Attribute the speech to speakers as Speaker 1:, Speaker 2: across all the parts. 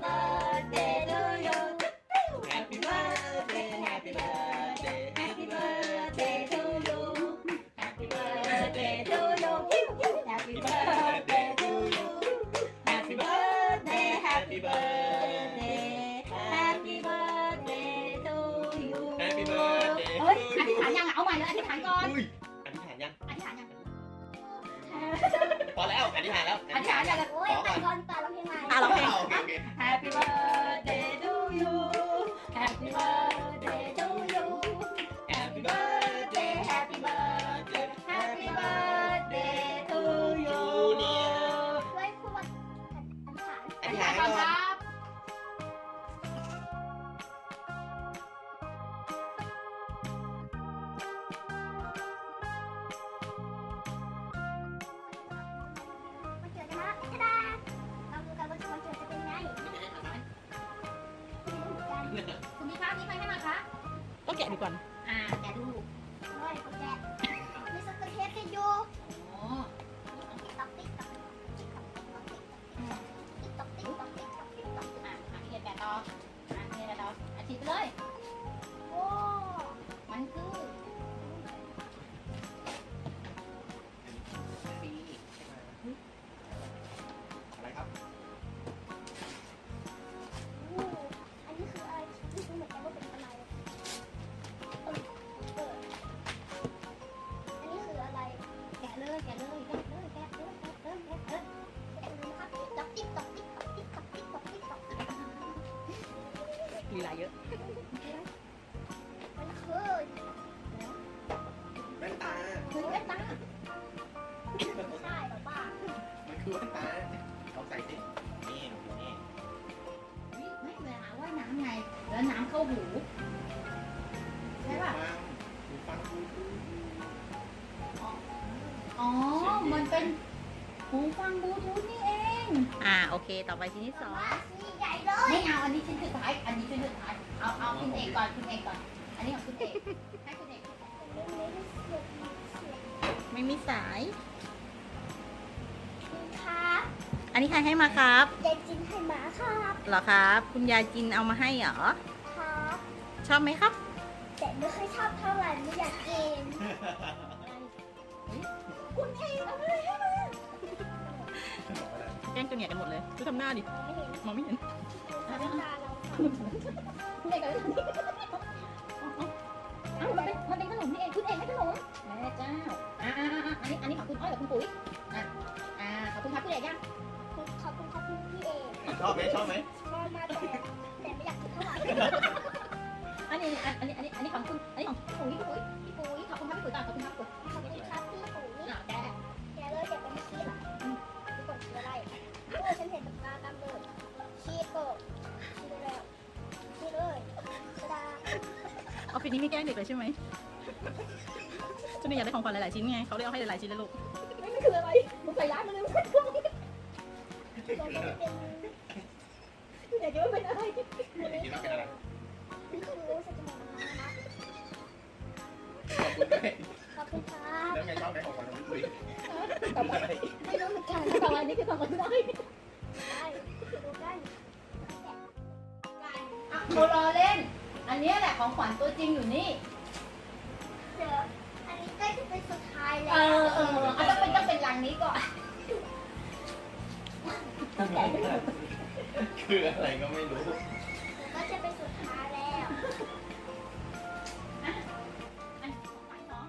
Speaker 1: birthday to you.
Speaker 2: Happy birthday, happy birthday,
Speaker 1: happy birthday to you. Happy birthday to you. Happy birthday. Happy birthday, happy birthday, to you.
Speaker 2: Happy birthday.
Speaker 1: Ôi, anh thích thẳng nhanh nữa
Speaker 2: anh đi thẳng con. Ui, anh thích thẳng nhanh. Anh thích thẳng nhanh. Có
Speaker 1: lẽ không? Anh đi thẳng lắm. Anh đi
Speaker 3: thẳng nhanh. Ôi, anh con. ก่อน ลี
Speaker 1: ลา
Speaker 3: เยอะ
Speaker 1: มันคือแว่
Speaker 2: นตา
Speaker 1: คือแว่นตา
Speaker 3: ใช่หรือเปล่า
Speaker 2: มันคือแว่นตาลองใส่สินี่นี่
Speaker 1: ไม่เวลาว่ายน้ำไง แล้วน้ำเข้าหู ใช่ป่ะ
Speaker 2: หูฟังหู
Speaker 1: อ๋อ มันเป็นหูฟังบลูทูธนี่ อง
Speaker 4: อ่าโอเค ต่อไปชิ้นที่สอง
Speaker 3: ว่าสีใหญ่เลย
Speaker 1: ไม่เอาอันนี้ชิ้นสุดท้าย อันนี้ชิ้นสุดท้าย เอาเอาคุณเอกก่อนคุณเอกก่อน อันนี้ของคุณเอกให้คุณเอก
Speaker 4: ไม่มีสาย
Speaker 3: ครับ
Speaker 4: อันนี้ใครให้มาครับ
Speaker 3: ยายจินให้หมาครับ
Speaker 4: เหรอครับ คุณยายจินเอามาให้เหรอ
Speaker 3: ครับ
Speaker 4: ชอบไหมครับ
Speaker 3: แต่ไม่ค่อยชอบเท่าไหร่ไม่อยากกิน
Speaker 1: คุณเอกเอาอะไรให้มา
Speaker 4: แก ล้งจูเนียกันหมดเลยดูทำหน้าดิ
Speaker 3: ม
Speaker 4: องไม่เห็น
Speaker 3: ตาเราค่ะ
Speaker 1: คุณเอกเอ้ามันเป็นมันเป็นขนมนี่เองคุณเอกให้ขนมแม่เจ้าอ่าอ่าอ่าอันนี้อันนี้ของคุณอ้อยกับคุณปุ๋ยอะอ่าขอบคุณครับคุณเอกยัง
Speaker 3: ขอบคุณขอบคุณพี่เอก
Speaker 2: ชอบไหมชอบไหม
Speaker 3: ชอบมากแต่แต่ไม่อยากกินเท่าไหร่
Speaker 1: อันนี้อันนี้อันนี้อันนี้ของคุณอันนี้ของปุ๋ยพี่ปุ๋ยพี่ปุ๋ยขอบคุณครับพี่ปุ๋ยก่อนขอบคุณครับปุ๋ย
Speaker 3: ขอบคุณครับ
Speaker 1: อ
Speaker 3: อ
Speaker 4: ฟฟิศนี้ไม่แกล้งเด็กเลยใช่ไหมจูเนียร์อยากได้ของขวัญหลายๆชิ้นไงเขาเลยเอาให้หลายๆชิ้นเลยลูก
Speaker 1: ไม่มันคืออะไรผมใส่ร้านมาเลยมันคือ
Speaker 3: ตัวนี้เป็น
Speaker 1: เด็กว่าเป็นอะไร
Speaker 2: คิดว่าเป็นอะไร
Speaker 3: นี่คือรู้สึกจะมองนะครับ
Speaker 2: ขอบคุณด้วย
Speaker 3: ขอบคุณครับ
Speaker 2: แล้วไงชอบไหมของขวัญของพี่ปุ๋ย
Speaker 1: จริงอยู่นี่
Speaker 3: เดี๋ยวอันนี้ใกล้จะเป็นสุดท้าย
Speaker 1: เอ
Speaker 3: แล้ว
Speaker 1: อเออเอาต้องเป็นต้องเป็นรังนี้ก่อน
Speaker 2: คืออะไรก็ไม่รู้
Speaker 3: ก็จะเป็นสุดท้ายแล้ว
Speaker 1: อันของขวัญของ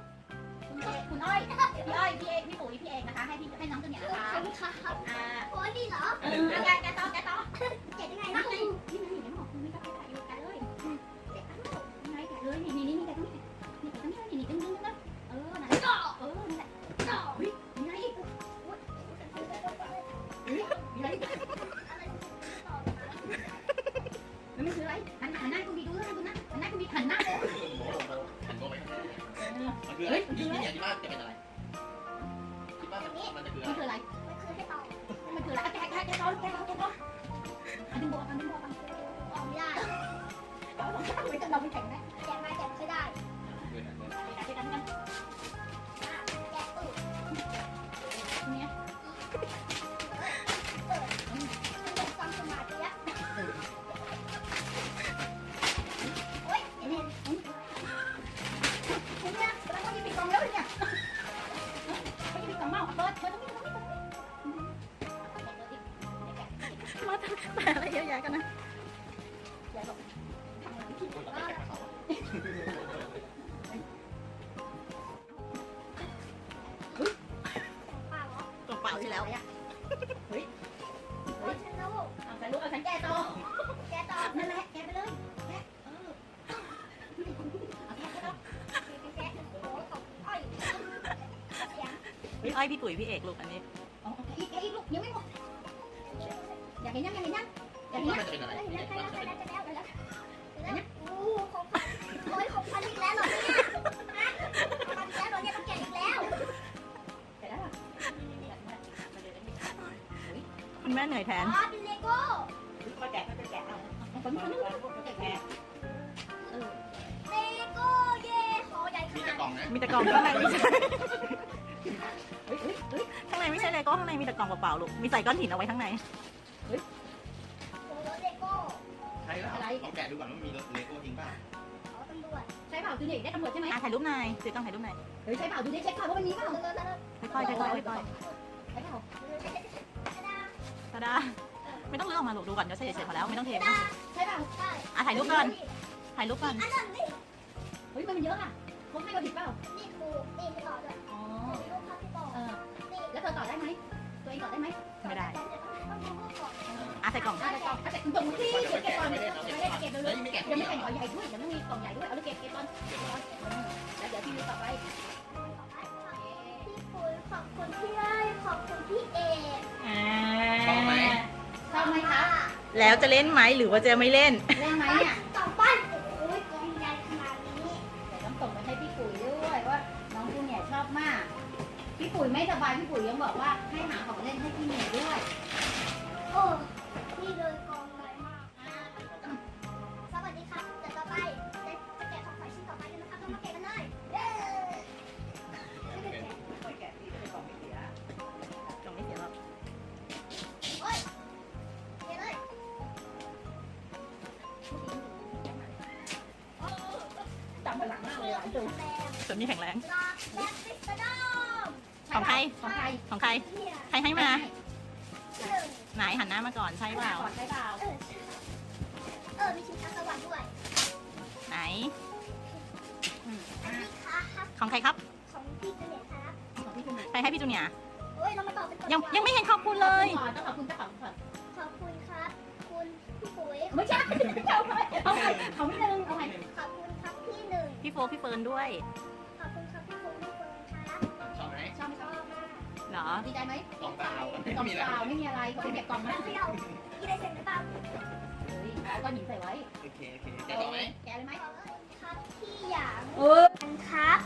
Speaker 1: คุณเอกคุณอ้อยพี่อ้อยพี่เอกพี่ปุ๋ยพี่เอกนะคะ ให้พี่ให้น้องตัวเนี้ย
Speaker 3: ข
Speaker 1: นะคะ
Speaker 3: อบคุณครับ
Speaker 1: อ่า
Speaker 3: โอ้ยดีเหรอ
Speaker 1: เออแกแกต่อแกต่อ
Speaker 3: เจ็ดยังไง
Speaker 1: นี่
Speaker 3: นะ
Speaker 1: ไงนี่ไงเห็นไหมบอกคุณ
Speaker 2: อ้อ
Speaker 1: ย
Speaker 4: พี่ปุ๋ยพี่เอกลูกอันนี้
Speaker 1: เอาเอาแกะอีกแกะอีกลูกยังไม่หมดอยากเห็นยังอยากเห็นยังอยาก
Speaker 2: คิ
Speaker 1: เห็
Speaker 2: ด
Speaker 1: น
Speaker 2: ว่า
Speaker 1: ยัง
Speaker 2: มันจะเป็นอะไร
Speaker 3: ได้
Speaker 2: คิด
Speaker 3: แล้ว
Speaker 2: ว่า
Speaker 3: ได้
Speaker 2: มันจะเป็น
Speaker 3: แล้วได้แล้วได้แล้วได้แล้วโอ้ของโอ้ยของพันอีกแล้วเหรอเนี่ยพันอีกแล้วเหรอเนี่ยต้องแกะอีกแล้ว
Speaker 1: แกะได้ป่ะ
Speaker 4: คุณแม่เหนื่อยแท
Speaker 3: อ๋
Speaker 4: น
Speaker 3: อเป็นเลโก้
Speaker 1: เอาคนนี้คนนี้คนนี้แกะเออ
Speaker 3: เลโก้เย่ขอใหญ่ข
Speaker 2: มี
Speaker 3: นา
Speaker 2: แต่
Speaker 3: ด
Speaker 2: กล่องนะ
Speaker 4: มีแต่กล่องข้างในไม่ใช่ ก้ข้างในมีแต่กล่องเปล่าๆลูก มีใส่ก้อนหินเอาไว้ข้างใน
Speaker 3: โอ้เลโก้
Speaker 2: ใช่แล้วลองแกะดูก่อนว่ามีเลโก้จริงป่ะ
Speaker 3: อ๋อตำรวจ
Speaker 1: ใช่เปล่าจูเนียร์ได้ตำรวจใช่ไหม
Speaker 4: อะถ่ายรูปหน่อยซื้อกล้องถ่ายรูปหน่อย
Speaker 1: เฮ้ยใช่เปล่าดูดิเช็คก่อนว่ามันมีเปล่า
Speaker 3: ตำรวจตำรวจ
Speaker 4: ค่อยๆค่อยๆค่อย
Speaker 1: ใช่เปล่า
Speaker 4: ๆตาดาไม่ต้องเลือกออกมาลูกดูก่อนเดี๋ยวใช่เฉยๆพอแล้วไม่ต้องเทไม่ต้องเท
Speaker 1: ใช่เปล่า
Speaker 3: ใช่
Speaker 4: อะถ่ายรูปก่อน ถ่ายรูปก่อน
Speaker 3: อันนั้นนี่
Speaker 1: เฮ้ยมันเยอะอะเขาให้เราผิดเปล่า
Speaker 3: นี่ครูนี่ให้ต่อด้วย
Speaker 1: อ
Speaker 3: ต่อ
Speaker 1: ได้ไหมตัวเองต่อได้ไหม
Speaker 4: ไม่ได้
Speaker 3: ต้องดูรูปก่อน
Speaker 4: อะใส่กล่อง
Speaker 1: อะแต่กล่องอะแต่ตรงที่เก็บเก็บก่อนไม่ได้เก็บเลย
Speaker 2: เฮ้ยไม่แกะ
Speaker 1: ยังไม่แข่งขอใหญ่ด้วยยังไม่มีกล่องใหญ่ด้วยเอาเลยเก็บเก็บก่อนแล้วเดี๋ยวพี่ดูต่อไป
Speaker 3: พี่ปุ้ยขอบคุณพี่ไร่ขอบคุณพี่เอก
Speaker 2: ชอบไหม
Speaker 1: ชอบไหมคะ
Speaker 4: แล้วจะเล่นไหมหรือว่าจะไม่เล่น
Speaker 1: เล่นไหมเนี่ย
Speaker 3: ปุ๋ย
Speaker 1: ไม่สบายพี่ปุ๋ยยังบอกว่าให้หาของเล่นให้พี่เนียร์ด้วย
Speaker 3: โอ้นี่เลยกองใหญ่มากอ่าสวัสดีครับเดี๋ยวต่อไปจะจะแกะของขวัญชิ้นต่อไปกันนะครับต้องมาแกะกันเลยเย้
Speaker 4: กล่องไม่เสียหรอก
Speaker 3: โอ้ยแกะเลยโอ้
Speaker 1: จำมาหลังมากเลยอะจู
Speaker 3: แรง
Speaker 4: ส่วนนี้แข็งแรง
Speaker 3: ลาแลฟิสดอม
Speaker 4: ของใคร
Speaker 1: ของใคร
Speaker 4: ของใคร
Speaker 3: เนี่ย
Speaker 4: ใครให้มา
Speaker 3: หนึ่ง
Speaker 4: ไหนหันหน้ามาก่อนใช่เปล่า
Speaker 1: ใช่เปล่า
Speaker 3: เออเออมีชิงช้าสวรรค์ด้วย
Speaker 4: ไหน
Speaker 3: อันนี้ค่ะครับ
Speaker 4: ของใครครับ
Speaker 3: ของพี่เจเน็ตครับ
Speaker 1: ของพี่จูเนียร์
Speaker 4: ใครให้พี่จูเนียร์
Speaker 3: โอ้ยเรามาต่อเป็นก่อน
Speaker 4: ยัง
Speaker 3: ดีกว่า
Speaker 4: ยังไม่เห็นขอบคุณเลย
Speaker 1: ต้องขอบคุณเจ้าของก่อน
Speaker 3: ขอบคุณครับ คุณพี่ปุ๋ย
Speaker 1: ไม่ใช่เอาไปเอาไปเอาไม่นึงเอาไป
Speaker 3: ขอบคุณครับพี่หนึ่ง
Speaker 4: พี่โฟพี่เฟิร์นด้วย รอ
Speaker 1: ดีใจไหม
Speaker 2: กล่องเปล่าไม่
Speaker 1: กล่อง
Speaker 2: มี
Speaker 1: เป
Speaker 2: แล้ว
Speaker 1: ล่าไม่มีอะไรเขาเก็บกล่องมา
Speaker 3: แล้วที่เราอีได้เสร็จหรือเปล่า
Speaker 1: เฮ้ยเอาก้อนหินใส่ไว้
Speaker 2: โอเคโอเคแกะต่อไหม
Speaker 1: แกะเลยไหม
Speaker 3: ขอบคุณครับพี่หยาง
Speaker 1: เออ
Speaker 3: ครับ